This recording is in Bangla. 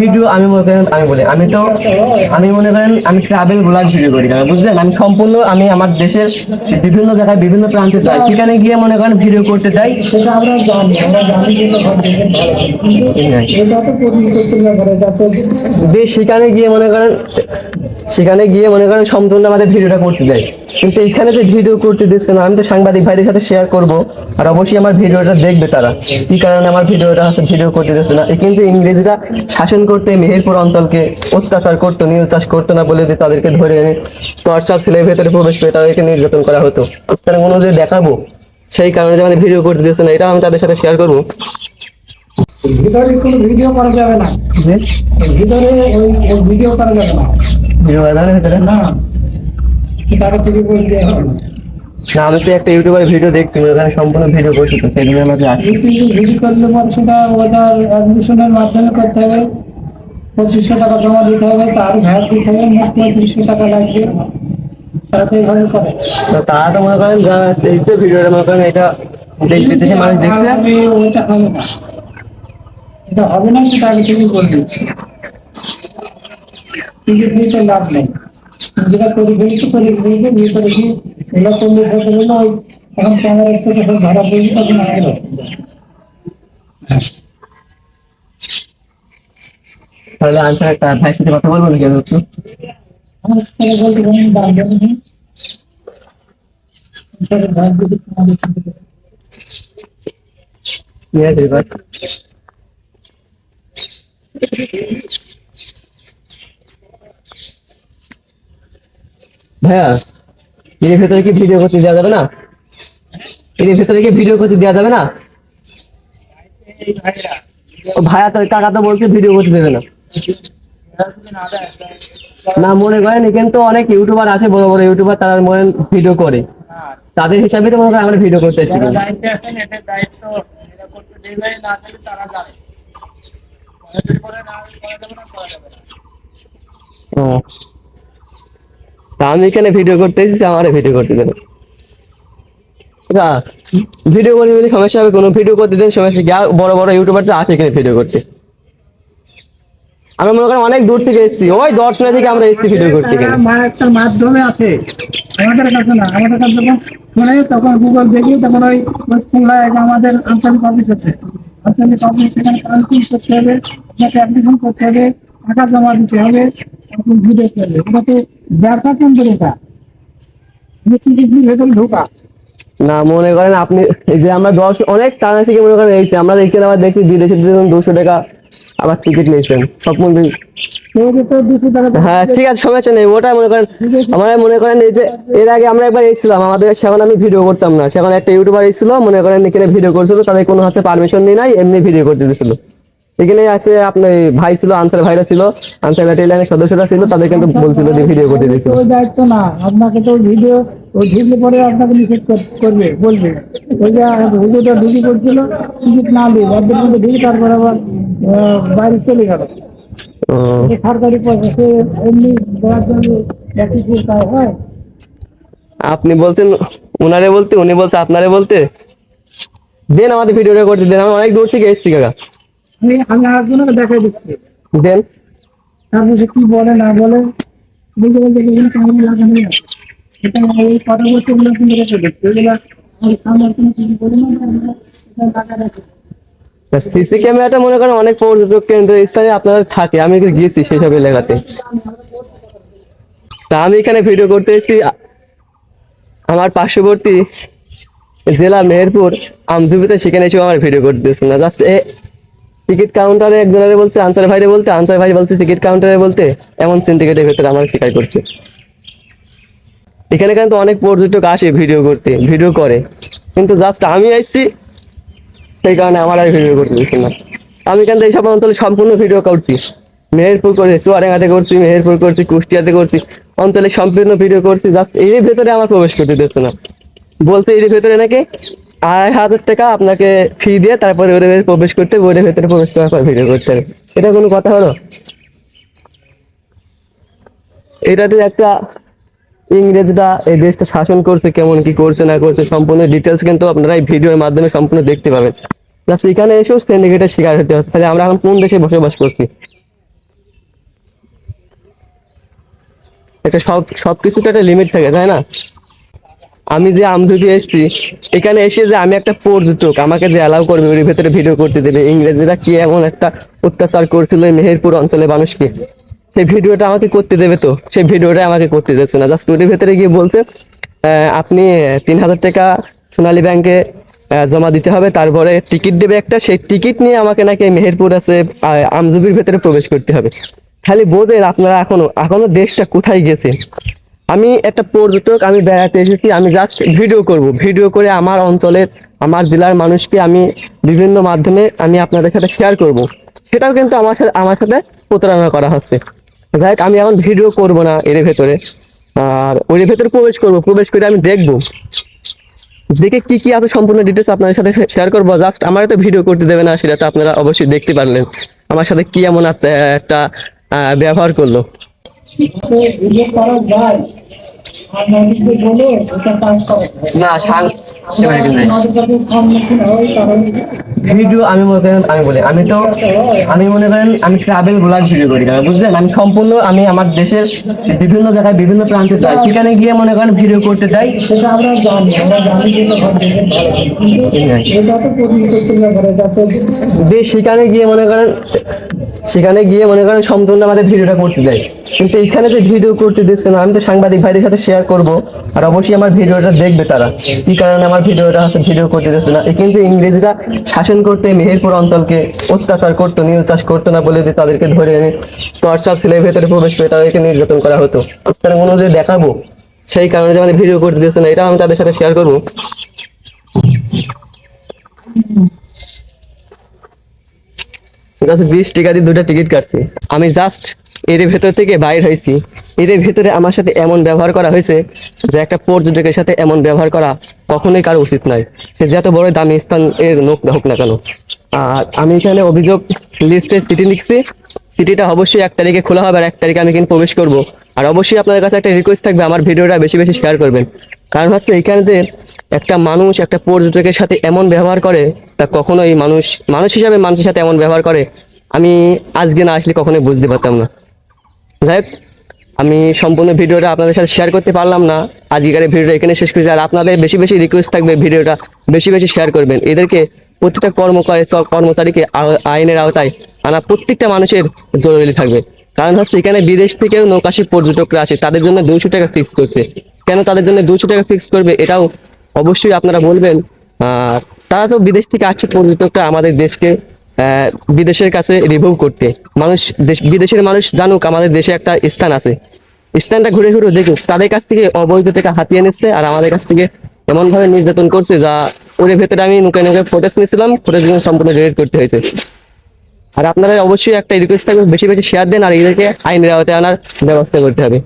ভিডিও আমি মনে করেন, আমি বলি, আমি তো, আমি মনে করেন, আমি ট্রাভেল ভিডিও করি বুঝলেন? আমি সম্পূর্ণ, আমি আমার দেশের বিভিন্ন জায়গায়, বিভিন্ন প্রান্তে যাই। সেখানে গিয়ে মনে করেন ভিডিও করতে যাই। সেখানে গিয়ে মনে করেন, সেখানে গিয়ে মনে করেন সম্পূর্ণ আমাদের ভিডিওটা করতে দেয় কিন্তু এখানে যে ভিডিও করতে দিচ্ছে না আমি তো সাংবাদিক ভাইদের সাথে শেয়ার করব। আর অবশ্যই আমার ভিডিওটা দেখবে তারা। কি কারণে আমার ভিডিওটা হচ্ছে ভিডিও করতে দিচ্ছে না? কিন্তু ইংরেজরা শাসন করতে মেহেরপুর অঞ্চলকে অত্যাচার করতো নীল চাষ করতো না বলে যে তাদেরকে ধরে এনে টর্চার ছেলের ভেতরে প্রবেশ করে তাদেরকে নির্যাতন করা হতো। তার অনুযায়ী দেখাবো সেই কারণে যে আমাদের ভিডিও করতে দিচ্ছে না এটা আমি তাদের সাথে শেয়ার করব। ভিতরে কোনো ভিডিও করা যাবে না। ভিতরে ওই ওই ভিডিও করা যাবে ভিডিও না তার থেকে বলে দেওয়া হবে না আমি তো একটা ইউটিউবার ভিডিও দেখছি ওখানে সম্পূর্ণ ভিডিও করছি তো সেই জন্য আমাকে আসি ভিডিও করলে পরে সেটা ওটার অ্যাডমিশনের মাধ্যমে করতে হবে। পঁচিশশো টাকা জমা দিতে হবে তার ভ্যাট দিতে হবে মোট পঁয়ত্রিশশো টাকা লাগবে। তারা তো এইভাবে করে। তো তারা তো মনে করেন ভিডিওটা মনে এটা দেখতেছে সে মানুষ দেখছে। ওইটা হবে না। এটা হবে না সেটা থেকে বলে দিচ্ছি। টিকিট লাভ নেই। যেটা ফেলবে বিয়ে করে দিয়ে এগুলো করলে ফেসে গেলে ওই এখন ক্যামেরার সাথে সব ধরা পড়বে তখন আগে তাহলে আনসার একটা ভাইয়ের সাথে কথা বলব নাকি আমি একটু? আমার বলতে ভাগ দিতে তোমাদের সাথে নিয়ে আসি এবার। ভাইয়া এর ভেতরে কি ভিডিও করতে দেওয়া যাবে না? এর ভেতরে কি ভিডিও করতে দেওয়া যাবে না? ভাইয়া তো কাকা তো বলছে ভিডিও করতে দেবে না। না মনে করেন এখানে তো অনেক ইউটিউবার আছে বড় বড় ইউটিউবার তারা মনে ভিডিও করে। তাদের হিসাবে তো মনে করেন আমরা ভিডিও করতে চাইছি। ও। আমি এখানে ভিডিও করতে এসেছি আমার ভিডিও করতে দেবে। না ভিডিও করতে যদি সমস্যা হবে কোনো ভিডিও করতে দেন সমস্যা কি বড় বড় ইউটিউবার তো আছে এখানে ভিডিও করতে। আমরা মনে করেন অনেক দূর থেকে এসেছি ওই দর্শনা থেকে আমরা এসেছি ভিডিও করতে একটা মাধ্যমে আছে। আমাদের কাছে না আমাদের কাছে যখন শুনে তখন গুগল দেখি তখন ওই ওই আমাদের আঞ্চলিক অফিস আছে। আঞ্চলিক অফিস সেখানে কাউন্সিল করতে হবে আপনাকে অ্যাপ্লিকেশন করতে হবে টাকা জমা দিতে হবে তখন ভিডিও করবে তো ব্যবসা কেন্দ্র এটা? ভেতরে ঢোকা? না মনে করেন আপনি যে আমরা দশ অনেক টাকা থেকে মনে করেন আমরা এখানে আবার দেখছি বিদেশে দুশো টাকা আবার টিকিট নিয়েছেন। সব টাকা হ্যাঁ ঠিক আছে সমস্যা নেই ওটা মনে করেন আমার মনে করেন এই যে এর আগে আমরা একবার এসেছিলাম আমাদের সেখন আমি ভিডিও করতাম না। সেখানে একটা ইউটিউবার এসেছিল মনে করেন এখানে ভিডিও করছিল তাদের কোনো হাতে পারমিশন নিয়ে নাই এমনি ভিডিও করতে দিয়েছিল। এখানে আছে আপনার ভাই ছিল আনসার ভাইরা ছিল আনসার টেলারের সদস্যরা ছিল তাদের কিন্তু বলছিল যে ভিডিও করতে দিয়েছিল ওই দায়িত্ব না আপনাকে তো ভিডিও ওই ঢুকলে পরে আপনাকে নিষেধ করবে বলবে। ওই যে ভিডিওটা ঢুকি করছিল টিকিট না দিয়ে একদিন মধ্যে ঢুকে তারপর আবার বাইরে চলে গেল। সরকারি পয়সা সে এমনি দেওয়ার জন্য একই তাই হয়। আপনি বলছেন উনারে বলতে উনি বলছে আপনারে বলতে? দেন আমাদের ভিডিওটা করতে দেন আমি অনেক দূর থেকে এসেছি কাকা। আমি আমি আরেকজনকে দেখাই দিচ্ছি। দেন। তারপর সে কি বলে না বলে বলতে বলতে লাগানো আছে এটা এই কথা বলছে এগুলো কিন্তু রেখে দিচ্ছে। এগুলো আমি সামনে কোনো কিছু বলি না এটা লাগা রাখে সিসি ক্যামেরাটা মনে করেন অনেক পর্যটক কেন্দ্র স্থানে আপনারা থাকে আমি গিয়েছি সেই সব এলাকাতে। তা আমি এখানে ভিডিও করতে এসেছি। আমার পার্শ্ববর্তী জেলা মেহেরপুর আমজুবিতে সেখানে এসে আমার ভিডিও করতেছে না। জাস্ট টিকিট কাউন্টারে একজনের বলছে, আনসার ভাইরে বলতে, আনসার ভাই বলছে টিকিট কাউন্টারে বলতে, এমন সিন্ডিকেটের ভেতরে আমার শিকার করছে। এখানে কিন্তু অনেক পর্যটক আসে ভিডিও করতে, ভিডিও করে। কিন্তু জাস্ট আমি আসছি সেই কারণে আমার আর ভিডিও করতে দিচ্ছে না। আমি কিন্তু এইসব অঞ্চলে সম্পূর্ণ ভিডিও করছি। মেহেরপুর করে চুয়াডাঙ্গাতে করছি, মেহেরপুর করছি, কুষ্টিয়াতে করছি, অঞ্চলে সম্পূর্ণ ভিডিও করছি জাস্ট এর ভেতরে আমার প্রবেশ করতে দিচ্ছে না। বলছে এর ভেতরে নাকি? আড়াই হাজার টাকা আপনাকে ফি দিয়ে তারপরে ওদের প্রবেশ করতে ওদের ভেতরে প্রবেশ করার পর ভিডিও করতে হবে এটা কোনো কথা হলো? এটাতে একটা ইংরেজরা এই দেশটা শাসন করছে, কেমন কি করছে, না করছে, সম্পূর্ণ ডিটেলস কিন্তু আপনারা এই ভিডিওর মাধ্যমে সম্পূর্ণ দেখতে পাবেন। প্লাস এখানে এসেও সিন্ডিকেটের শিকার হতে হচ্ছে। তাহলে আমরা এখন কোন দেশে বসবাস করছি? এটা সব, সবকিছুতে একটা লিমিট থাকে, তাই না? আমি যে আমজুটি এসেছি, এখানে এসে যে আমি একটা পর্যটক, আমাকে যে অ্যালাউ করবে, ওর ভেতরে ভিডিও করতে দেবে। ইংরেজরা কি এমন একটা অত্যাচার করছিল মেহেরপুর অঞ্চলে মানুষকে? সেই ভিডিওটা আমাকে করতে দেবে তো? সেই ভিডিওটা আমাকে করতে দিচ্ছে না। জাস্ট ওর ভেতরে গিয়ে বলছে আপনি তিন হাজার টাকা সোনালী ব্যাংকে জমা দিতে হবে, তারপরে টিকিট দেবে একটা, সেই টিকিট নিয়ে আমাকে নাকি মেহেরপুর আছে আমজুবির ভেতরে প্রবেশ করতে হবে। খালি বোঝেন আপনারা এখনও এখনও দেশটা কোথায় গেছে? আমি একটা পর্যটক, আমি বেড়াতে এসেছি, আমি জাস্ট ভিডিও করব। ভিডিও করে আমার অঞ্চলের, আমার জেলার মানুষকে আমি বিভিন্ন মাধ্যমে আমি আপনাদের সাথে শেয়ার করব। সেটাও কিন্তু আমার সাথে আমার সাথে প্রতারণা করা হচ্ছে। যাই আমি এখন ভিডিও করব না এর ভেতরে। আর ওর ভেতরে প্রবেশ করব, প্রবেশ করে আমি দেখব। দেখে কি কি আছে সম্পূর্ণ ডিটেলস আপনাদের সাথে শেয়ার করব। জাস্ট আমার তো ভিডিও করতে দেবে না, সেটা তো আপনারা অবশ্যই দেখতে পারলেন। আমার সাথে কি এমন একটা ব্যবহার করল। না শাল ভিডিও আমি মনে করেন আমি বলি আমি তো আমি মনে করেন আমি ট্রাভেল ব্লগ ভিডিও করি না বুঝলেন? আমি সম্পূর্ণ আমি আমার দেশের বিভিন্ন জায়গায় বিভিন্ন প্রান্তে যাই। সেখানে গিয়ে মনে করেন ভিডিও করতে যাই। বেশ সেখানে গিয়ে মনে করেন সেখানে গিয়ে মনে করেন সম্পূর্ণ আমাদের ভিডিওটা করতে দেয় কিন্তু এখানে যে ভিডিও করতে দিচ্ছে না আমি তো সাংবাদিক ভাইদের সাথে শেয়ার করব। আর অবশ্যই আমার ভিডিওটা দেখবে তারা। কি কারণে আমার ভিডিওটা হচ্ছে ভিডিও করতে দিচ্ছে না? কিন্তু ইংরেজরা শাসন করতে মেহেরপুর অঞ্চলকে অত্যাচার করতো, নীল চাষ করতো না বলে যে তাদেরকে ধরে এনে টর্চার ছেলের ভেতরে প্রবেশ করে তাদেরকে নির্যাতন করা হতো। তার অনুযায়ী দেখাবো। সেই কারণে যেমন মানে ভিডিও করতে দিয়েছে না এটা আমি তাদের সাথে শেয়ার করব। জাস্ট বিশ টাকা দিয়ে দুটো টিকিট কাটছি। আমি জাস্ট এর ভেতর থেকে বাইর হয়েছি। এর ভেতরে আমার সাথে এমন ব্যবহার করা হয়েছে যে একটা পর্যটকের সাথে এমন ব্যবহার করা কখনোই কারও উচিত নয়। সে যত বড় দামি স্থান এর নোক হোক না কেন। আর আমি এখানে অভিযোগ লিস্টে সিটি লিখছি। সিটিটা অবশ্যই এক তারিখে খোলা হবে আর এক তারিখে আমি কিন্তু প্রবেশ করব। আর অবশ্যই আপনাদের কাছে একটা রিকোয়েস্ট থাকবে, আমার ভিডিওটা বেশি বেশি শেয়ার করবেন। কারণ হচ্ছে এখানে যে একটা মানুষ, একটা পর্যটকের সাথে এমন ব্যবহার করে, তা কখনোই মানুষ মানুষ হিসাবে মানুষের সাথে এমন ব্যবহার করে, আমি আজকে না আসলে কখনোই বুঝতে পারতাম না। যাই আমি সম্পূর্ণ ভিডিওটা আপনাদের সাথে শেয়ার করতে পারলাম না। আজকের ভিডিওটা এখানে শেষ করছি। আর আপনাদের বেশি বেশি রিকোয়েস্ট থাকবে ভিডিওটা বেশি বেশি শেয়ার করবেন। এদেরকে প্রত্যেকটা কর্মকারী কর্মচারীকে আইনের আওতায় আনা প্রত্যেকটা মানুষের জরুরি থাকবে। কারণ হচ্ছে এখানে বিদেশ থেকেও নৌকাশি পর্যটকরা আসে, তাদের জন্য দুশো টাকা ফিক্স করছে। কেন তাদের জন্য দুশো টাকা ফিক্স করবে এটাও অবশ্যই আপনারা বলবেন। আর তারা তো বিদেশ থেকে আসছে পর্যটকরা আমাদের দেশকে। বিদেশের কাছে রিভিউ করতে। মানুষ দেশ- বিদেশের মানুষ জানুক, আমাদের দেশে একটা স্থান আছে। স্থানটা ঘুরে ঘুরে দেখুক, তাদের কাছ থেকে অবৈধ টাকা হাতিয়ে নিচ্ছে আর আমাদের কাছ থেকে এমন ভাবে নির্যাতন করছে যা ওর ভেতরে আমি নুকে নুকে ফোটেজ নিয়েছিলাম ফুটেজ সম্পূর্ণ ডিলিট করতে হয়েছে। আর আপনারা অবশ্যই একটা রিকোয়েস্ট থাকবে, বেশি বেশি শেয়ার দেন আর এদেরকে আইনের আওতায় আনার ব্যবস্থা করতে হবে।